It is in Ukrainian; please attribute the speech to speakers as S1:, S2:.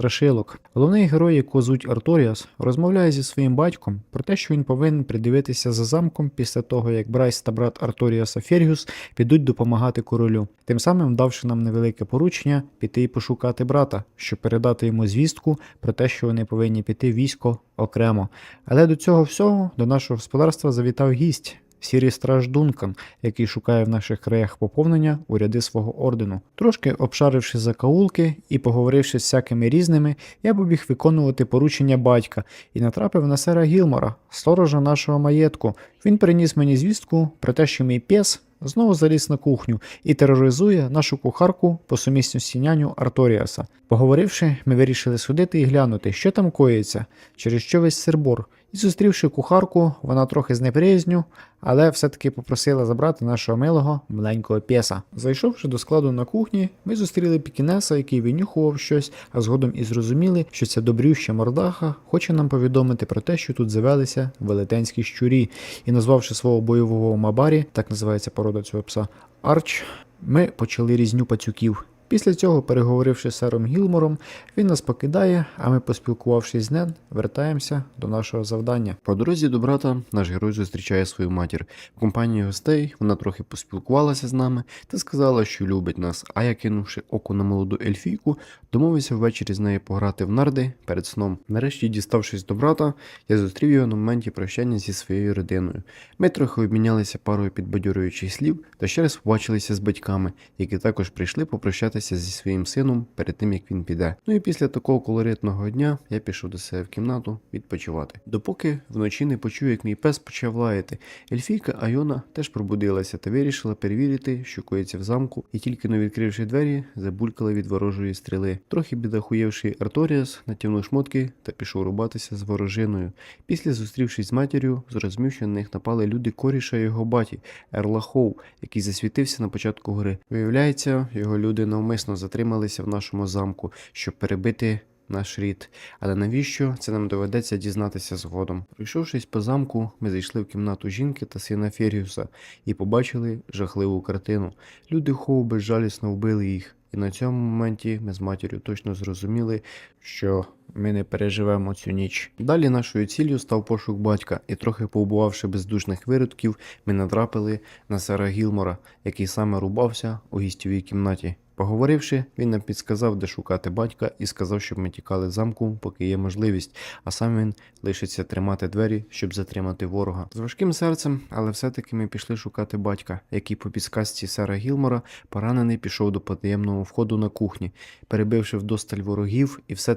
S1: страшилок. Головний герой, якого звуть Арторіас, розмовляє зі своїм батьком про те, що він повинен придивитися за замком після того, як Брайс та брат Арторіаса Фергюс підуть допомагати королю, тим самим давши нам невелике поручення піти і пошукати брата, щоб передати йому звістку про те, що вони повинні піти військо окремо. Але до цього всього до нашого господарства завітав гість. Сірий страж Дункан, який шукає в наших краях поповнення у ряди свого ордену. Трошки обшаривши закаулки і поговоривши з всякими різними, я побіг виконувати поручення батька і натрапив на сера Гілмора, сторожа нашого маєтку. Він приніс мені звістку про те, що мій пес знову заліз на кухню і тероризує нашу кухарку по сумісності няню Арторіаса. Поговоривши, ми вирішили сходити і глянути, що там коїться, через що весь сербор. І зустрівши кухарку, вона трохи з неприязню, але все-таки попросила забрати нашого милого маленького пєса. Зайшовши до складу на кухні, ми зустріли пікінеса, який винюхував щось, а згодом і зрозуміли, що ця добрюща мордаха хоче нам повідомити про те, що тут завелися велетенські щурі, і назвавши свого бойового мабарі, так називається порода цього пса, Арч, ми почали різню пацюків. Після цього, переговоривши з сером Гілмором, він нас покидає, а ми, поспілкувавшись з Нен, вертаємося до нашого завдання.
S2: По дорозі до брата наш герой зустрічає свою матір. В компанії гостей вона трохи поспілкувалася з нами та сказала, що любить нас. А я, кинувши око на молоду ельфійку, домовився ввечері з нею пограти в нарди перед сном. Нарешті, діставшись до брата, я зустрів його на моменті прощання зі своєю родиною. Ми трохи обмінялися парою підбадьорюючих слів та ще раз побачилися з батьками, які також прийшли попрощатися зі своїм сином перед тим, як він піде. Ну і після такого колоритного дня я пішов до себе в кімнату відпочивати. Допоки вночі не почув, як мій пес почав лаяти. Ельфійка Айона теж пробудилася та вирішила перевірити, що коїться в замку, і тільки не відкривши двері, забулькала від ворожої стріли. Трохи бідахуєвши Арторіас, натягнув шмотки та пішов рубатися з ворожиною. Після зустрівшись з матір'ю, зрозумів, що на них напали люди коріша його баті, Ерла Хоу, який засвітився на початку гри. Виявляється, його люди навмисно затрималися в нашому замку, щоб перебити наш рід. Але навіщо це нам доведеться дізнатися згодом? Пройшовшись по замку, ми зайшли в кімнату жінки та сина Феріуса і побачили жахливу картину. Люди Хоу безжалісно вбили їх. І на цьому моменті ми з матір'ю точно зрозуміли, що ми не переживемо цю ніч. Далі нашою ціллю став пошук батька, і трохи поубувавши бездушних виродків, ми натрапили на сера Гілмора, який саме рубався у гістєвій кімнаті. Поговоривши, він нам підсказав, де шукати батька, і сказав, щоб ми тікали з замку, поки є можливість, а сам він лишиться тримати двері, щоб затримати ворога. З важким серцем, але все-таки ми пішли шукати батька, який по підсказці Сара Гілмора поранений пішов до потаємного входу на кухні, перебивши вдосталь ворогів і все